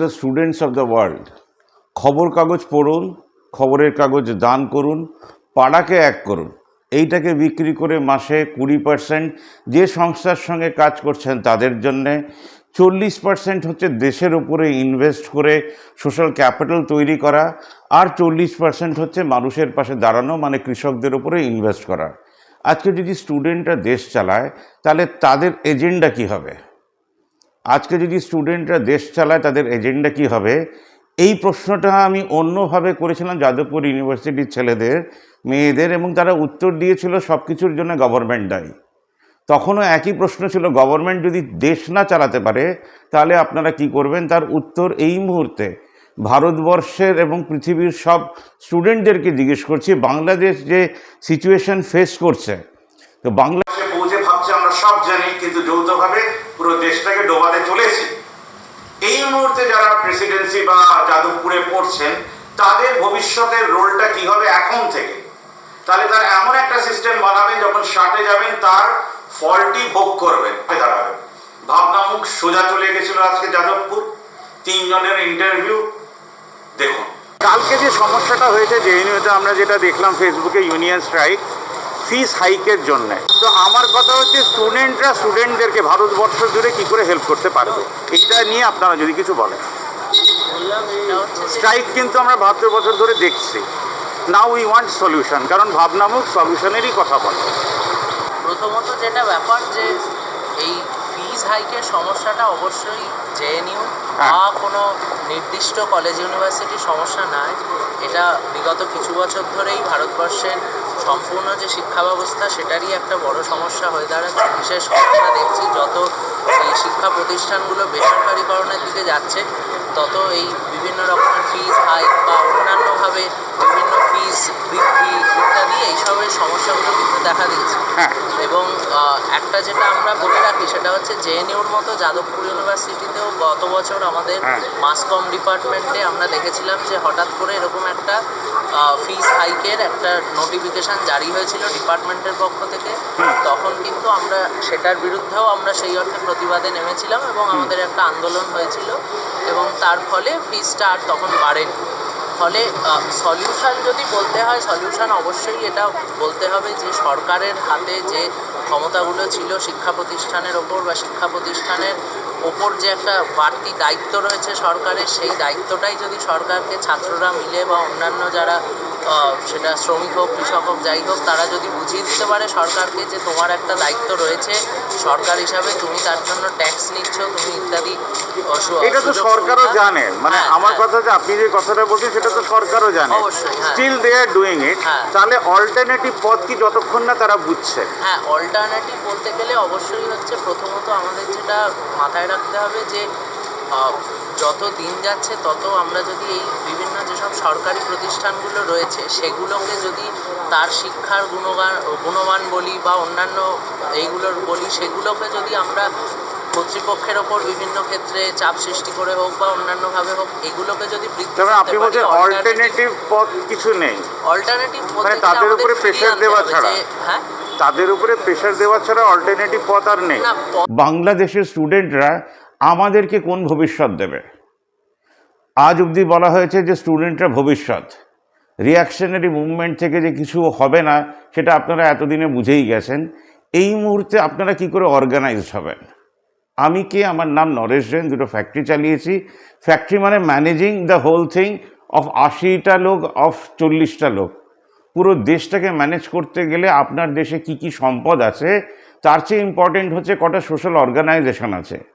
The students of the world খবর কাগজ পড়ুন, খবরের কাগজ দান করুন, পাড়াকে এক করুন। এইটাকে বিক্রি করে মাসে কুড়ি পার্সেন্ট যে সংস্থার সঙ্গে কাজ করছেন তাদের জন্যে। চল্লিশ পার্সেন্ট হচ্ছে দেশের ওপরে ইনভেস্ট করে সোশ্যাল ক্যাপিটাল তৈরি করা। আর চল্লিশ পার্সেন্ট হচ্ছে মানুষের পাশে দাঁড়ানো মানে কৃষকদের উপরে ইনভেস্ট করা। আজকে যদি স্টুডেন্টরা দেশ চালায়, তাহলে তাদের এজেন্ডা কী হবে? আজকে যদি স্টুডেন্টরা দেশ চালায়, তাদের এজেন্ডা কী হবে? এই প্রশ্নটা আমি অন্যভাবে করেছিলাম যাদবপুর ইউনিভার্সিটির ছেলেদের, মেয়েদের, এবং তারা উত্তর দিয়েছিল সব কিছুর জন্য গভর্নমেন্ট দায়ী। তখনও একই প্রশ্ন ছিল গভর্নমেন্ট যদি দেশ না চালাতে পারে, তাহলে আপনারা কি করবেন? তার উত্তর এই মুহূর্তে। ভারতবর্ষের এবং পৃথিবীর সব স্টুডেন্টদেরকে জিজ্ঞেস করছি, বাংলাদেশ যে সিচুয়েশন ফেস করছে, তো বাংলা পৌঁছে ভাবছে, আমরা সব জানি, কিন্তু যৌথভাবে পুরো দেশটাকে ডোবাতে চলেছি। এই মুহূর্তে যারা প্রেসিডেন্সি বা যাদবপুরে পড়ছেন, তাদের ভবিষ্যতের রোলটা কি হবে এখন থেকে? তাহলে তার এমন একটা সিস্টেম বানাবেন, যখন ষাটে যাবেন, তার ফলটি ভোগ করবেন। দাঁড়াবে ভাবনামুখ সোজা চলে গেছিল আজকে যাদবপুর। তিনজনের ইন্টারভিউ দেখুন। কালকে যে সমস্যাটা হয়েছে জেএনইউতে আমরা যেটা দেখলাম ফেসবুকে ইউনিয়ন স্ট্রাইক ফিস হাইকের জন্য। তো আমার কথা হচ্ছে স্টুডেন্টরা স্টুডেন্টদেরকে ভারতবর্ষ জুড়ে কি করে হেল্প করতে পারবে? এটা নিয়ে আপনারা যদি কিছু বলেন। স্ট্রাইক কিন্তু আমরা বাহাত্তর বছর ধরে দেখছি। নাও উই ওয়ান্ট সলিউশন কারণ ভাবনামুখ সলিউশনেরই কথা বলে। প্রথমত যেটা ব্যাপার যে এই ফিজ হাইকের সমস্যাটা অবশ্যই জেএনইউ হ্যাঁ। বা কোনো নির্দিষ্ট কলেজ ইউনিভার্সিটির সমস্যা নয় এটা বিগত কিছু বছর ধরেই ভারতবর্ষের সম্পূর্ণ যে শিক্ষা ব্যবস্থা সেটারই একটা বড় সমস্যা হয়ে দাঁড়াচ্ছে। বিশেষ আমরা দেখছি যত এই শিক্ষা প্রতিষ্ঠানগুলো বেসরকারিকরণের দিকে যাচ্ছে, তত এই বিভিন্ন রকমের ফিজ হাইক বা অন্যান্যভাবে বিভিন্ন ফিজ বৃদ্ধি ইত্যাদি এইসবের সমস্যাগুলো কিন্তু দেখা দিচ্ছে। এবং একটা যেটা আমরা বলে রাখি সেটা হচ্ছে জেএনইউর মতো যাদবপুর ইউনিভার্সিটিতেও গত বছর আমাদের হ্যাঁ। মাস কম ডিপার্টমেন্টে আমরা দেখেছিলাম যে হঠাৎ করে এরকম একটা ফিস হাইকের একটা নোটিফিকেশান জারি হয়েছিল ডিপার্টমেন্টের পক্ষ থেকে। তখন কিন্তু আমরা সেটার বিরুদ্ধেও আমরা সেই অর্থে প্রতিবাদে নেমেছিলাম এবং আমাদের একটা আন্দোলন হয়েছিল এবং তার ফলে ফিসটা আর তখন বাড়েনি। ফলে সলিউশান যদি বলতে হয় সলিউশান অবশ্যই এটা বলতে হবে যে সরকারের হাতে যে ক্ষমতাগুলো ছিল শিক্ষা প্রতিষ্ঠানের ওপর বা শিক্ষা প্রতিষ্ঠানের ওপর যে একটা বাড়তি দায়িত্ব রয়েছে সরকারের, সেই দায়িত্বটাই যদি সরকারকে ছাত্ররা মিলে বা অন্যান্য যারা সেটা শ্রমিক হোক কৃষক হোক যাই হোক তারা যদি বুঝিয়ে দিতে পারে সরকারকে যে তোমার একটা দায়িত্ব রয়েছে সরকার হিসাবে তুমি তার জন্য ট্যাক্স নিচ্ছ তুমি ইত্যাদি এটা তো সরকারও জানে মানে হ্যাঁ, আমার হ্যাঁ। কথা যে আপনি যে কথাটা বলছেন সেটা তো সরকারও জানে অবশ্যই। Still they are doing it. তাহলে অল্টারনেটিভ পথ কি যতক্ষণ না তারা বুঝছে হ্যাঁ অল্টারনেটিভ বলতে গেলে অবশ্যই হচ্ছে প্রথমত আমাদের যেটা মাথায় রাখতে হবে যে যত দিন যাচ্ছে তত আমরা যদি এই বিভিন্ন যেসব সরকারি প্রতিষ্ঠানগুলো রয়েছে সেগুলোকে যদি তার শিক্ষার গুণগান গুণমান বলি বা অন্যান্য এইগুলোর বলি সেগুলোকে যদি আমরা কর্তৃপক্ষের ওপর বিভিন্ন ক্ষেত্রে চাপ সৃষ্টি করে হোক বা অন্যান্যভাবে হোক এগুলোকে যদি বৃদ্ধি তবে আপনি বলছেন অল্টারনেটিভ পথ কিছু নেই। অল্টারনেটিভ মানে তাদের উপরে pressure দেওয়া ছাড়া? হ্যাঁ? তাদের উপরে প্রেশার দেওয়া ছাড়া অল্টারনেটিভ পথ আর নেই। বাংলাদেশের স্টুডেন্টরা আমাদেরকে কোন ভবিষ্যৎ দেবে? আজ অবধি বলা হয়েছে যে স্টুডেন্টরা ভবিষ্যৎ। রিয়াকশনারি মুভমেন্ট থেকে যে কিছু হবে না, সেটা আপনারা এতদিনে বুঝেই গেছেন। এই মুহূর্তে আপনারা কি করে অর্গানাইজড হবেন? আমি কে? আমার নাম নরেশ জৈন দুটো ফ্যাক্টরি চালিয়েছি। ফ্যাক্টরি মানে managing the whole thing of আশিটা লোক অফ চল্লিশটা লোক। পুরো দেশটাকে ম্যানেজ করতে গেলে আপনার দেশে কি কি সম্পদ আছে, তার চেয়ে ইম্পর্টেন্ট হচ্ছে কটা সোশ্যাল অর্গানাইজেশন আছে।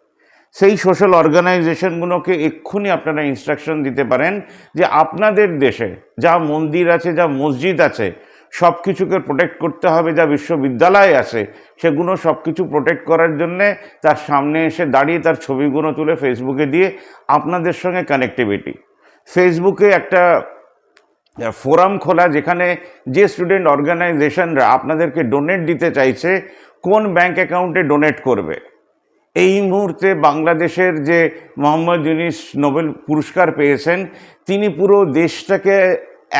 সেই সোশ্যাল অর্গানাইজেশনগুলোকে এক্ষুনি আপনারা ইনস্ট্রাকশন দিতে পারেন যে আপনাদের দেশে যা মন্দির আছে, যা মসজিদ আছে সব কিছুকে প্রোটেক্ট করতে হবে, যা বিশ্ববিদ্যালয় আছে, সেগুলো সব কিছু প্রোটেক্ট করার জন্যে তার সামনে এসে দাঁড়িয়ে তার ছবিগুলো তুলে ফেসবুকে দিয়ে আপনাদের সঙ্গে কানেক্টিভিটি ফেসবুকে একটা ফোরাম খোলা যেখানে যে স্টুডেন্ট অর্গানাইজেশনরা আপনাদেরকে ডোনেট দিতে চাইছে, কোন ব্যাংক অ্যাকাউন্টে ডোনেট করবে? এই মুহূর্তে বাংলাদেশের যে মোহাম্মদ ইউনিস নোবেল পুরস্কার পেয়েছেন, তিনি পুরো দেশটাকে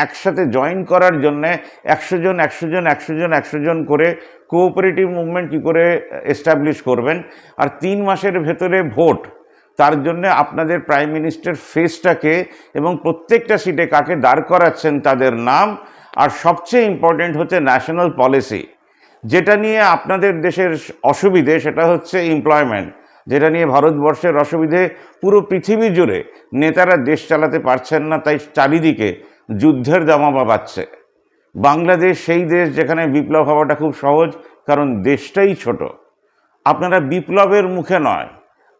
একসাথে জয়েন করার জন্যে একশো জন একশো জন একশো জন একশো জন করে কোঅপারেটিভ মুভমেন্ট কী করে এস্টাবলিশ করবেন। আর তিন মাসের ভেতরে ভোট, তার জন্য আপনাদের প্রাইম মিনিস্টার ফেসটাকে এবং প্রত্যেকটা সিটে কাকে দাঁড় করাচ্ছেন তাদের নাম। আর সবচেয়ে ইম্পর্টেন্ট হচ্ছে ন্যাশনাল পলিসি যেটা নিয়ে আপনাদের দেশের অসুবিধে সেটা হচ্ছে এমপ্লয়মেন্ট যেটা নিয়ে ভারতবর্ষের অসুবিধে পুরো পৃথিবী জুড়ে নেতারা দেশ চালাতে পারছেন না, তাই চারিদিকে যুদ্ধের দামামা বাচ্ছে বাংলাদেশ সেই দেশ যেখানে বিপ্লব হওয়াটা খুব সহজ, কারণ দেশটাই ছোট। আপনারা বিপ্লবের মুখে নয়,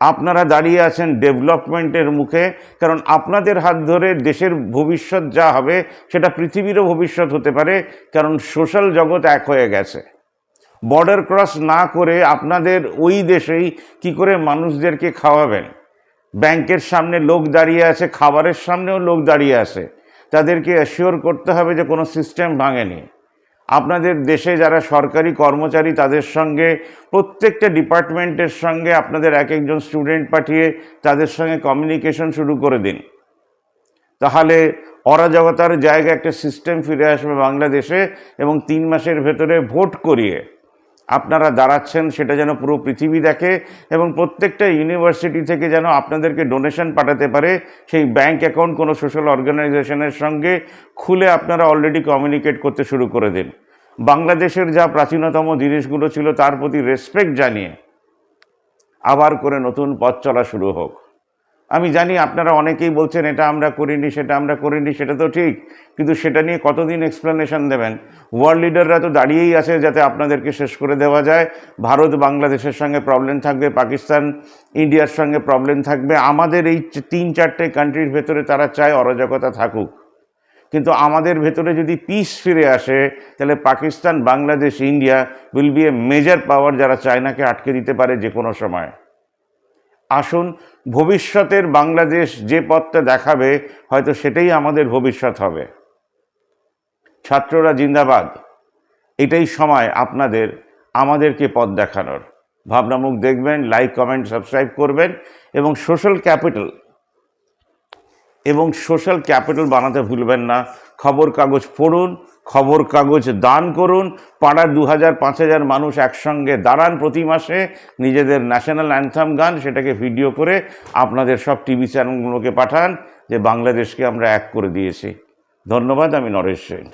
আপনারা দাঁড়িয়ে আছেন ডেভেলপমেন্টের মুখে, কারণ আপনাদের হাত ধরে দেশের ভবিষ্যৎ যা হবে সেটা পৃথিবীরও ভবিষ্যৎ হতে পারে, কারণ সোশ্যাল জগৎ এক হয়ে গেছে। বর্ডার ক্রস না করে আপনাদের ওই দেশেই কি করে মানুষদেরকে খাওয়াবেন? ব্যাংকের সামনে লোক দাঁড়িয়ে আছে, খাবারের সামনেও লোক দাঁড়িয়ে আছে। তাদেরকে অ্যাসিওর করতে হবে যে কোনো সিস্টেম ভাঙেনি। আপনাদের দেশে যারা সরকারি কর্মচারী, তাদের সঙ্গে, প্রত্যেকটা ডিপার্টমেন্টের সঙ্গে আপনাদের এক একজন স্টুডেন্ট পাঠিয়ে তাদের সঙ্গে কমিউনিকেশন শুরু করে দিন। তাহলে অরাজকতার জায়গায় একটা সিস্টেম ফিরে আসবে বাংলাদেশে এবং তিন মাসের ভেতরে ভোট করিয়ে আপনারা দাঁড়াচ্ছেন, সেটা যেন পুরো পৃথিবী দেখে এবং প্রত্যেকটা ইউনিভার্সিটি থেকে যেন আপনাদেরকে ডোনেশন পাঠাতে পারে। সেই ব্যাংক অ্যাকাউন্ট কোনো সোশ্যাল অর্গানাইজেশনের সঙ্গে খুলে আপনারা অলরেডি কমিউনিকেট করতে শুরু করে দিন। বাংলাদেশের যা প্রাচীনতম জিনিসগুলো ছিল, তার প্রতি রেসপেক্ট জানিয়ে আবার করে নতুন পথ চলা শুরু হোক। আমি জানি আপনারা অনেকেই বলছেন, এটা আমরা করিনি, সেটা আমরা করিনি, সেটা তো ঠিক। কিন্তু সেটা নিয়ে কতদিন এক্সপ্লেনেশন দেবেন? ওয়ার্ল্ড লিডাররা তো দাঁড়িয়েই আছে যাতে আপনাদেরকে শেষ করে দেওয়া যায়। ভারত বাংলাদেশের সঙ্গে প্রবলেম থাকবে, পাকিস্তান, ইন্ডিয়ার সঙ্গে প্রবলেম থাকবে। আমাদের এই তিন চারটে কান্ট্রির ভেতরে তারা চায় অরাজকতা থাকুক। কিন্তু আমাদের ভেতরে যদি পিস ফিরে আসে, তাহলে Pakistan, Bangladesh, India will be a major power যারা চায়নাকে আটকে দিতে পারে যে কোনো সময়। আসুন, ভবিষ্যতের বাংলাদেশ যে পথটা দেখাবে, হয়তো সেটাই আমাদের ভবিষ্যৎ হবে। ছাত্ররা জিন্দাবাদ। এটাই সময় আপনাদের, আমাদেরকে পথ দেখানোর। ভাবনামুখ দেখবেন লাইক কমেন্ট সাবস্ক্রাইব করবেন এবং সোশ্যাল ক্যাপিটাল এবং সোশ্যাল ক্যাপিটাল বানাতে ভুলবেন না। খবর কাগজ পড়ুন খবর কাগজ দান করুন। পাড়ার দু হাজার, পাঁচ হাজার মানুষ একসঙ্গে দাঁড়ান প্রতি মাসে। নিজেদের ন্যাশনাল অ্যান্থাম গান, সেটাকে ভিডিও করে আপনাদের সব টিভি চ্যানেলগুলোকে পাঠান, যে বাংলাদেশকে আমরা এক করে দিয়েছি। ধন্যবাদ, আমি নরেশ সেন।